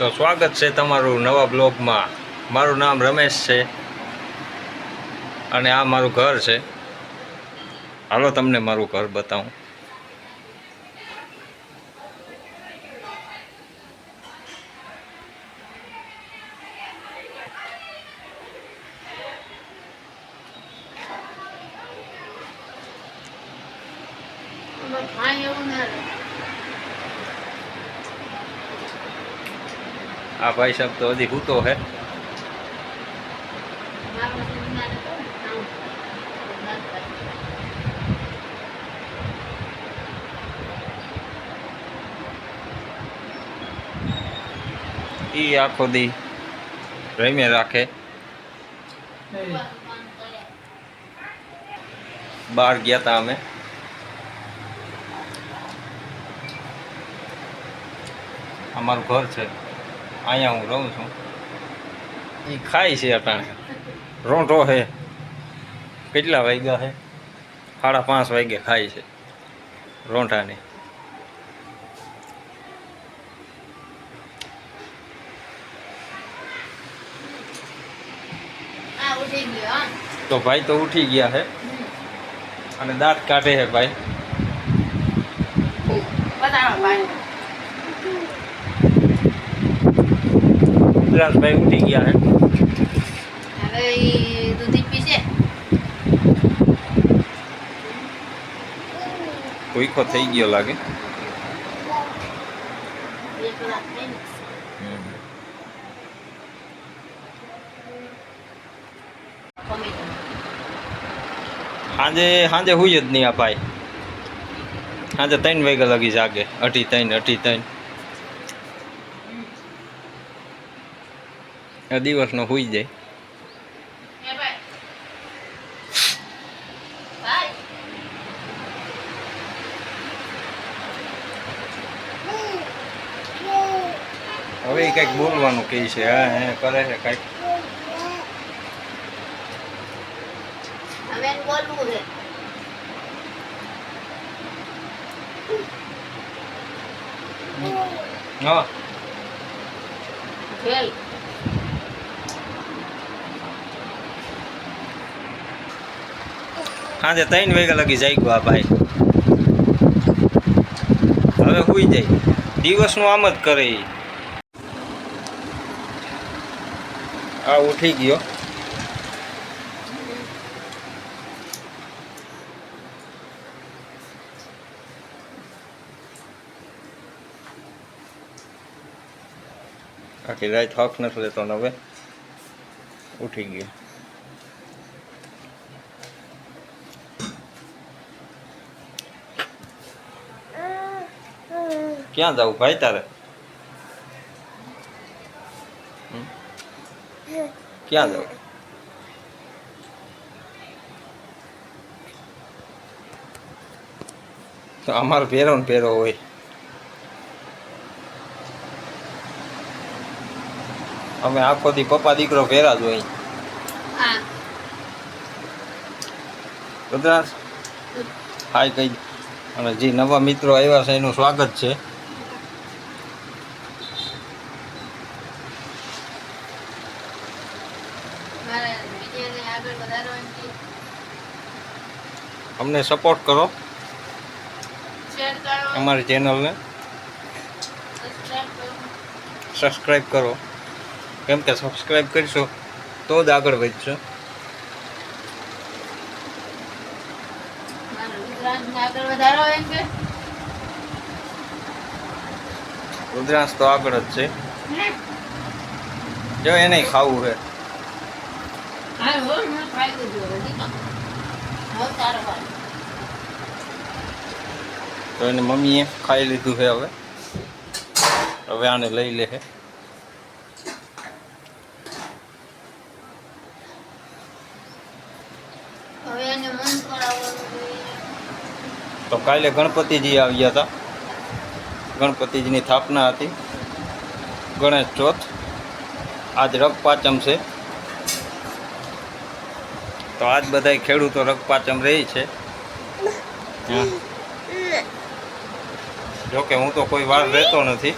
તો સ્વાગત છે તમારું નવા બ્લોગમાં. મારું નામ રમેશ છે અને આ મારું ઘર છે. હાલો તમને મારું ઘર બતાવું. એવું ના રહે. આ ભાઈ સાહેબ તો હજી હૂતો હે મારું એવું ના રહે તો ખાવું. ના થાય. એ આખો દી રમે રાખે બહાર ગયા તા અમે અમારું ઘર છે અહીંયા હું રહું છું. એ ખાય છે અટાણે રોંઢો હે. કેટલા વાગ્યા છે સાડા પાંચ વાગે ખાય છે. રોંઢાને. તો ભાઈ તો ઉઠી ગયા છે અને દાંત કાઢે છે ભાઈ. બતાવો ભાઈ. ભાઈ ઉઠી ગયા છે હવે ઈ દૂધી પીશે. ભૂખો થઈ ગયો લાગે. સાંજે સાંજે હુઈ જ નહીં આ ભાઈ. સાંજે ત્રણ વાગ્યા લગી જાગે. અઢી ત્રણ અઢી ત્રણ. દિવસનો હોઈ જાય. હવે કંઈક બોલવાનું કહે છે હા હે કરે છે કંઈક. હવે બોલવું છે. હા. ખેલ સાંજે ત્રણ વાગ્યા લગી જાગ્યો આ ભાઈ. હવે હુઈ જાય. દિવસનું આમ જ કરે આ ઉઠી ગયો. આખી રાત હક નથી લેતો હવે. ઉઠી ગયો. ક્યાં જવું ભાઈ તારે? ક્યાં જવું તો અમારો પહેરો ને પહેરો હોય. અમે આખો દી પપ્પા દીકરો પહેરા જ હોય. રુદ્રાંશ? હાય કઈ. અને જે નવા મિત્રો આવ્યા છે એનું સ્વાગત છે મારે વિડીયોને આગળ વધારવાની છે. અમને સપોર્ટ કરો અમારી ચેનલને સબસ્ક્રાઈબ કરો. કેમ કે સબસ્ક્રાઈબ કરશો તો જ આગળ વધશો. રુદ્રાંશ તો આગળ જ છે. જો એને ખાવું છે. હા હો મેં ખાઈ લીધું હજી હવે તારો ભાઈ તો એની મમ્મીએ ખાઈ લીધું છે હવે હવે આને લઈ લે છે હવે એને મન કરાવવાનું જોઈએ. તો કાલે ગણપતિજી આવ્યા હતા ગણપતિજીની સ્થાપના હતી ગણેશ ચોથ આજ રગ પાંચમ છે તો આજ બધા ખેડૂતો રગપાચમ રહી છે. જોકે હું તો કોઈ વાર રહેતો નથી.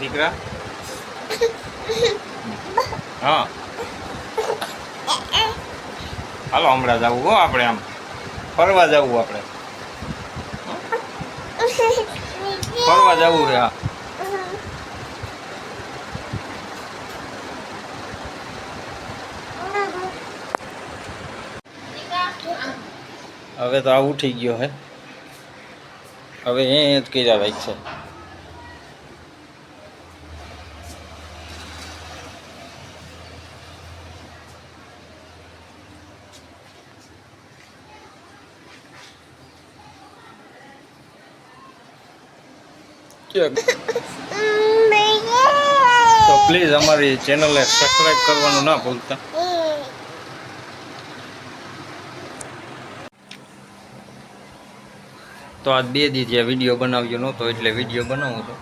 દીકરા? હા. હાલો હમણાં જવું હો આપણે આમ. ફરવા જવું આપણે. ફરવા જવું છે હા. હવે તો આ ઉઠી ગયો હે હવે એ જ કર્યા રાખ છે તો પ્લીઝ અમારી ચેનલને સબસ્ક્રાઈબ કરવાનું ના ભૂલતા તો આજ બે દી થયા વીડિયો બનાવ્યો નહોતો એટલે વીડિયો બનાવું છું.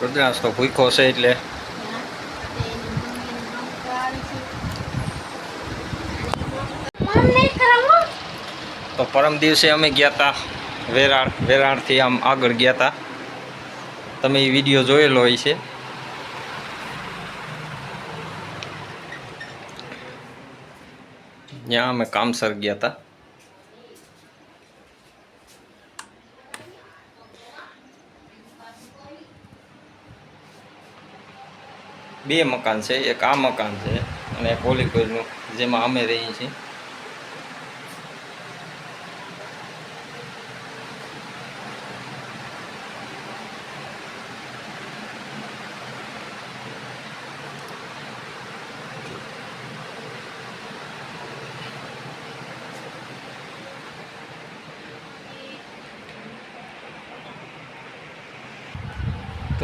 રુદ્રાંશ તો ભૂખો છે એટલે. તો પરમ દિવસે અમે ગયા હતા વેરાળ વેરાણથી આમ આગળ ગયા હતા તમે એ વીડિયો જોયેલો હોય છે. ત્યાં અમે કામસર ગયા હતા બે મકાન છે, એક આ મકાન છે અને એક ઓલી કોઈનું, જેમાં અમે રહીએ છીએ.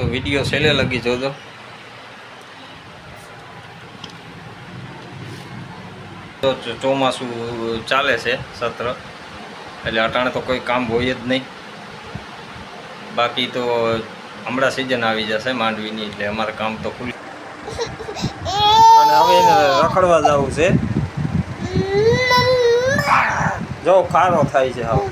તો વીડિયો છેલ્લે લગી જોજો તો ચોમાસું ચાલે છે સત્ર. એટલે અટાણે તો કોઈ કામ હોય જ નહીં. બાકી તો હમણાં સિઝન આવી જશે માંડવીની એટલે અમારે કામ તો ખુલ્લું. અને હવે રખડવા જવું છે. જો ખારો થાય છે હવે.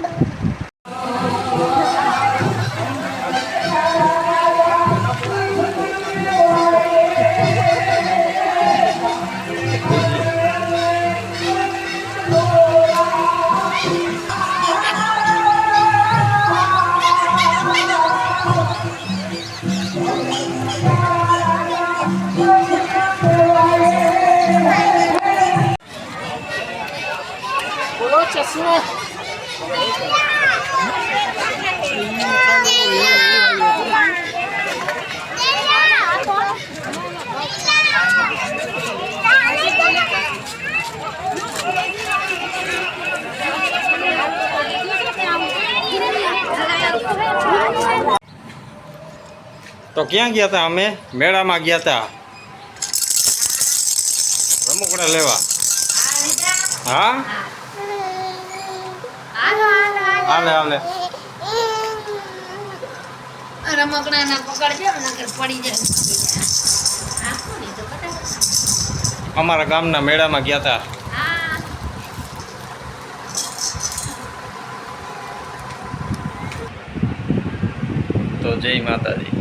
તો ક્યાં ગયા હતા અમે? મેળામાં ગયા હતા રમકડા લેવા. હા? હાલે હાલે. રમકડા ના પકડજો નકર પડી જાય. અમારા ગામના મેળામાં ગયા હતા તો જય માતાજી.